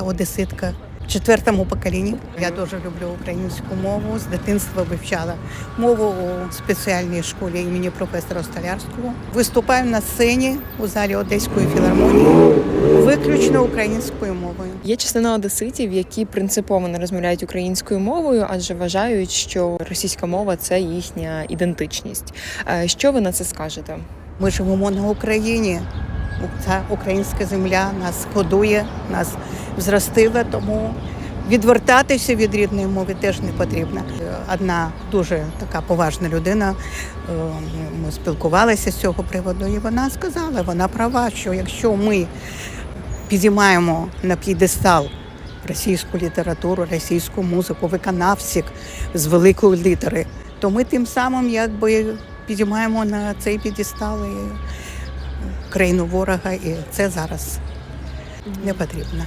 Я одеситка в четвертому поколінні. Я дуже люблю українську мову. З дитинства вивчала мову у спеціальній школі імені професора Столярського. Виступаю на сцені у залі Одеської філармонії виключно українською мовою. Є частина одеситів, які принципово не розмовляють українською мовою, адже вважають, що російська мова це їхня ідентичність. Е, Що ви на це скажете? Ми живемо на Україні. Ця українська земля нас годує, нас зростила, тому відвертатися від рідної мови теж не потрібно. Одна дуже така поважна людина. е, Ми спілкувалися з цього приводу, і вона сказала, вона права, що якщо ми підіймаємо на п'єдестал російську літературу, російську музику, виконавців з великої літери, то ми тим самим якби підіймаємо на цей п'єдестал країну ворога, і це зараз не потрібно.